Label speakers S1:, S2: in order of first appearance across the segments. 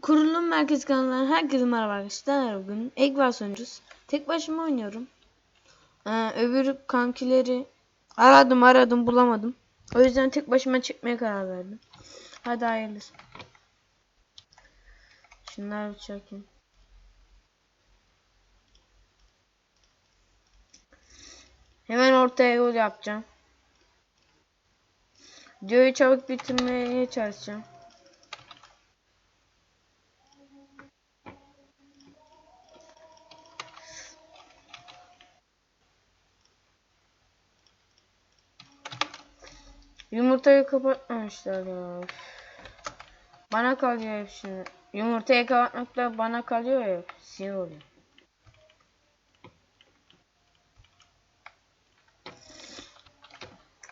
S1: Kurulum Merkez kanalından herkese merhaba arkadaşlar. Bugün Eggwars oynuyoruz. Tek başıma oynuyorum. Ee, öbür kankileri aradım aradım bulamadım. O yüzden tek başıma çekmeye karar verdim. Hadi hayırlısı. Şunları bir çekeyim. Hemen ortaya yol yapacağım. Videoyu çabuk bitirmeye çalışacağım. Yumurtayı kapatmamışlar ya. Bana kalıyor hep şimdi. Yumurtayı kapatmakla bana kalıyor ya. Siyah oluyor.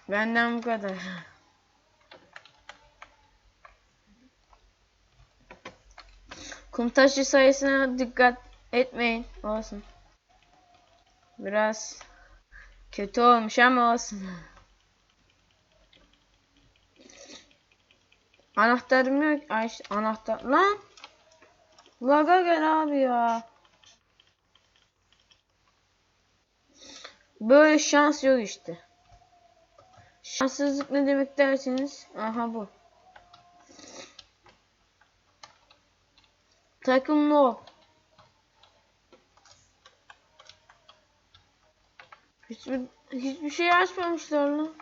S1: Benden bu kadar. Kum taşı sayısına dikkat etmeyin. Olsun. Biraz kötü olmuş ama olsun. Anahtarım yok. Ay anahtar. Lan. Laga gel abi ya. Böyle şans yok işte. Şanssızlık ne demek dersiniz? Aha bu. Takım no. Hiçbir, hiçbir şey açmamışlar lan.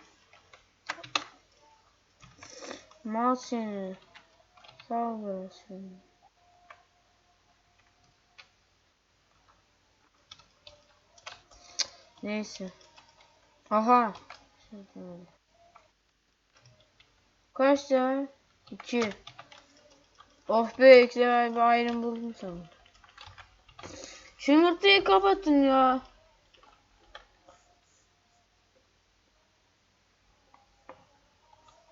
S1: Mal seni. Sağ olasın. Neyse. Aha. Kaç ya? İki. Oh be güzel bir ayrım buldum sana. Şu yumurtayı kapatın ya.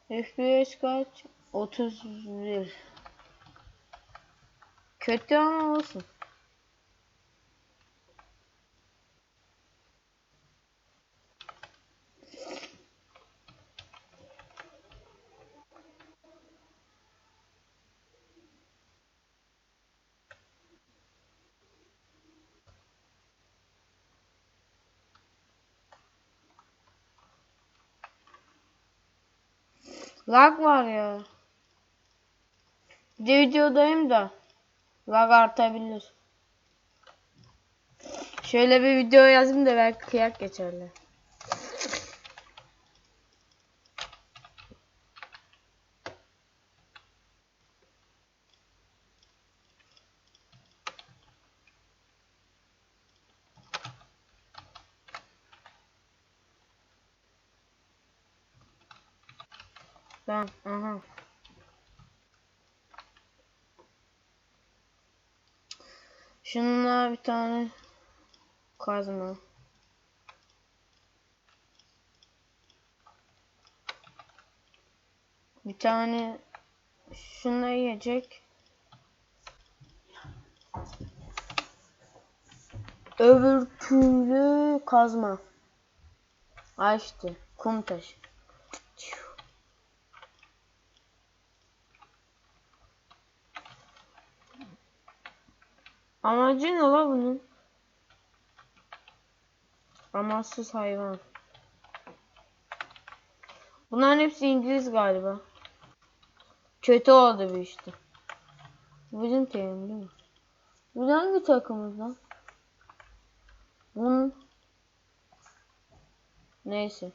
S1: FPS kaç? 31. Kötü ama olsun. Lag var ya. Bir de videodayım da lag artabilir. Şöyle bir video yazayım da belki kıyak geçerler. Tamam, aha. Şununla bir tane kazma. Bir tane şunla yiyecek. Öbür türlü kazma. Açtı. Kum taşı. Amacı ne la bunun? Amaçsız hayvan. Bunların hepsi İngiliz galiba. Kötü oldu bu işte. Bizim terim değil mi? Bu hangi takımız lan? Bunun... Neyse.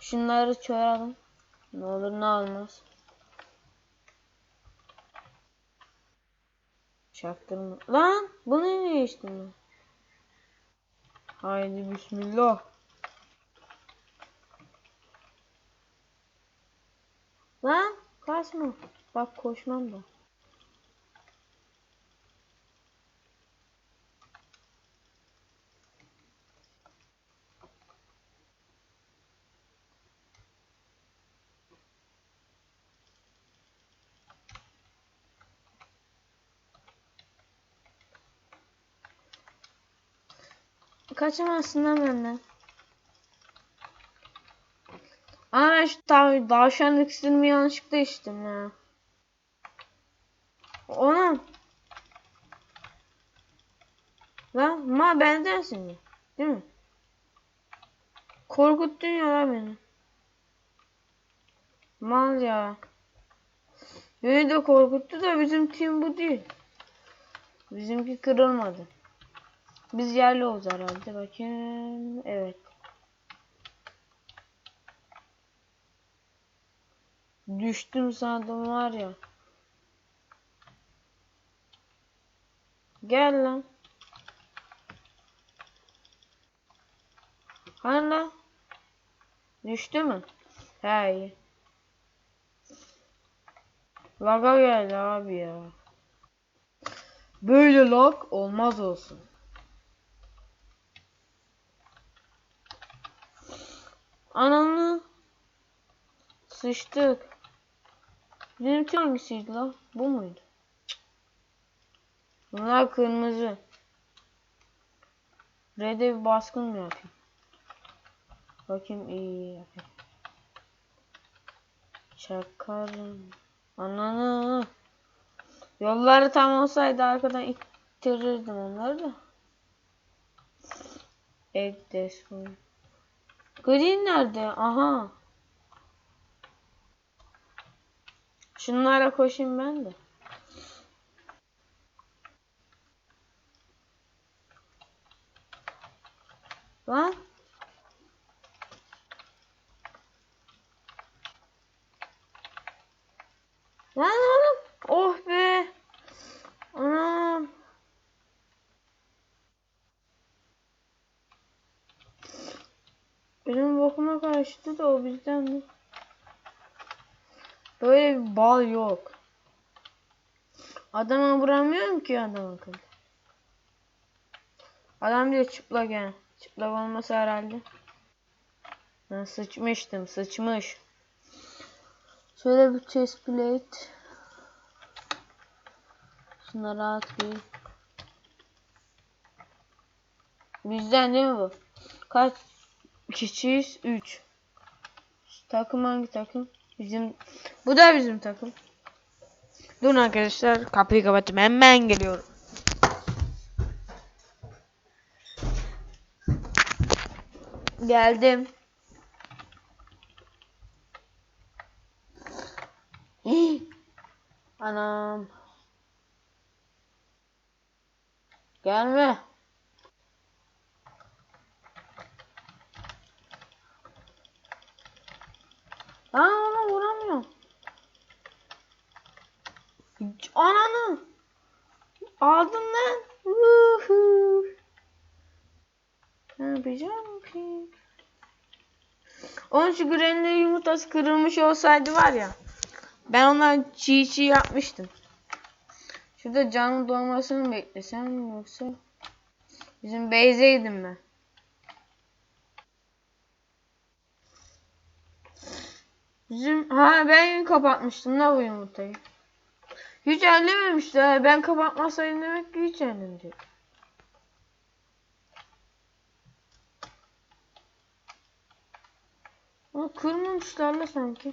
S1: Şunları çoğalım. Ne olur ne olmaz. Çaktırma. Lan bunu niye içtim ben? Haydi bismillah. Lan kaçma. Bak koşmam da. Kaçamazsın lan benden. Ana şu tav tavşan iksirini yanlışlıkla içtim ya. Ona. Lan ma bendensin ya. Değil mi? Korkuttun ya lan beni. Mal ya. Beni de korkuttu da bizim tim bu değil. Bizimki kırılmadı. Biz yerli olacağız herhalde. Bakayım. Evet. Düştüm sandım var ya. Gel lan. Hani lan? Düştü mü? He. Laga geldi abi ya. Böyle lag olmaz olsun. Ananı sıçtık. Benimki hangisiydi la? Bu muydu? Bunlar kırmızı. Red'e bir baskın mı yapayım? Bakayım iyi yapayım. Çakarım. Ananı. Yolları tam olsaydı arkadan ittirirdim onları da. Egg Destroy. Green nerede? Aha. Şunlara koşayım ben de. Lan. Lan oğlum. Oh be. Anam. Benim karıştı da o bizden mi? Böyle bir bal yok. Adama vuramıyorum ki adam. Adam diyor çıplak yani. Çıplak olmasa herhalde. Ben sıçmıştım sıçmış. Şöyle bir chest plate. Şunları atayım. Bizden değil mi bu? Kaç kişiyiz? 3. Takım hangi takım? Bizim bu da bizim takım. Durun arkadaşlar kapıyı kapattım hemen geliyorum. Geldim. Anam. Gelme. Lan ona vuramıyorum. Ananı. Aldım lan. Woohoo. Ne yapacağım ki? Onun şu granny yumurtası kırılmış olsaydı var ya. Ben ona çiğ çiğ yapmıştım. Şurada canın doğmasını beklesem yoksa bizim Beyze'ydim ben. Bizim ha ben kapatmıştım la bu yumurtayı. Hiç ellememişler. Ben kapatmasaydım demek ki hiç ellemeyecek. Ama kırmamışlar la sanki.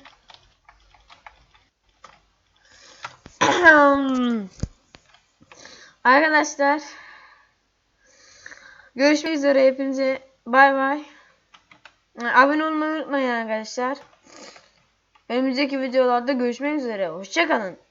S1: Arkadaşlar görüşmek üzere hepinize bay bay. Abone olmayı unutmayın arkadaşlar. Önümüzdeki videolarda görüşmek üzere. Hoşçakalın.